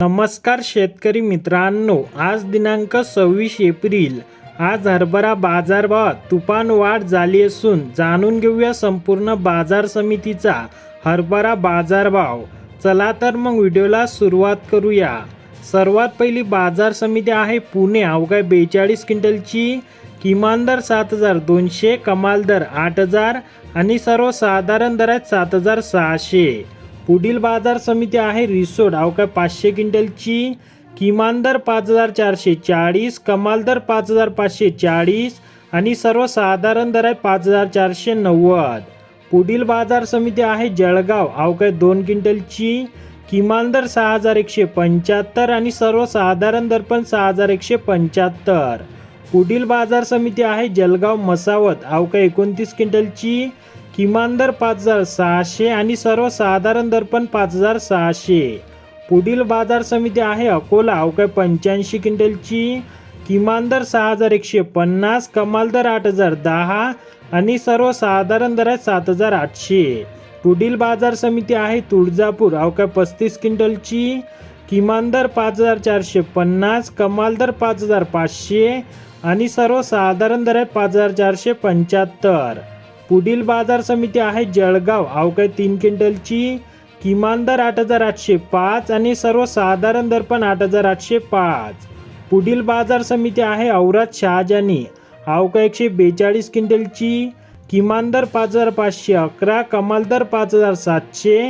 नमस्कार शेतकरी मित्रांनो आज दिनांक सव्वीस एप्रिल. आज हरभरा बाजारभावात तुफान वाढ झाली असून जाणून घेऊया संपूर्ण बाजार समितीचा हरभरा बाजारभाव. चला तर मग व्हिडिओला सुरुवात करूया. सर्वात पहिली बाजार समिती आहे पुणे. अवघ्या बेचाळीस क्विंटलची किमान दर सात हजार दोनशे कमाल दर आठ हजार आणि सर्वसाधारण दर आहेत सात हजार सहाशे. पुढील बाजार समिती आहे रिसोड. अवकाळ पाचशे क्विंटलची? किमान दर पाच हजार चारशे चाळीस कमाल दर पाच हजार पाचशे चाळीस आणि सर्वसाधारण दर आहे पाच हजार चारशे नव्वद. पुढील बाजार समिती आहे जळगाव. अवकाळ दोन क्विंटलची? किमान दर सहा हजार एकशे पंच्याहत्तर आणि सर्वसाधारण दर पण सहा हजार एकशे पंच्याहत्तर. पुढील बाजार समिती आहे जलगाव मसावत. अवघ्या एकोणतीस क्विंटलची? किमान दर पाच हजार सहाशे आणि सर्वसाधारण दर पण पाच हजार सहाशे. पुढील बाजार समिती आहे अकोला. अवकाय पंच्याऐंशी क्विंटलची किमान दर सहा हजार एकशे पन्नास कमाल दर आठ हजार दहा आणि सर्वसाधारण दर आहे सात हजार आठशे. पुढील बाजार समिती आहे तुळजापूर. अवकाय पस्तीस क्विंटलची किमान दर पाच हजार चारशे पन्नास कमाल दर पाच हजार पाचशे आणि सर्वसाधारण दर आहे पाच हजार चारशे पंच्याहत्तर. पुढील बाजार समिती आहे जळगाव. अवघ्या तीन क्विंटलची किमान दर आठ हजार आठशे पाच आणि सर्वसाधारण दर पण आठ हजार आठशे पाच. पुढील बाजार समिती आहे औराद शहाजानी. अवका एकशे बेचाळीस क्विंटलची किमान दर पाच हजार पाचशे अकरा कमाल दर पाच हजार सातशे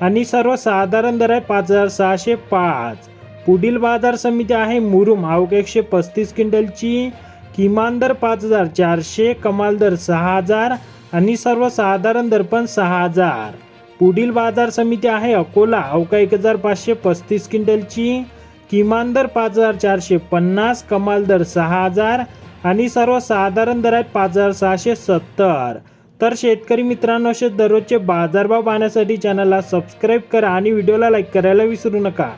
आणि सर्वसाधारण दर आहे पाच हजार सहाशे पाच. पुढील बाजार समिती आहे मुरुम. अवघ्या एकशे पस्तीस क्विंटलची किमान दर पाच हजार चारशे कमाल दर सहा हजार आणि सर्वसाधारण दर्पण सहा हजार. पुढील बाजार समिती आहे अकोला. अवका एक हजार पाचशे पस्तीस क्विंटलची. किमान दर पाच हजार चारशे पन्नास कमाल दर सहा हजार आणि सर्वसाधारण दर आहे पाच हजार सहाशे सत्तर. तर शेतकरी मित्रांनो असे दररोजचे बाजारभाव पाहण्यासाठी चॅनलला सबस्क्राईब करा आणि व्हिडिओला लाईक करायला विसरू नका.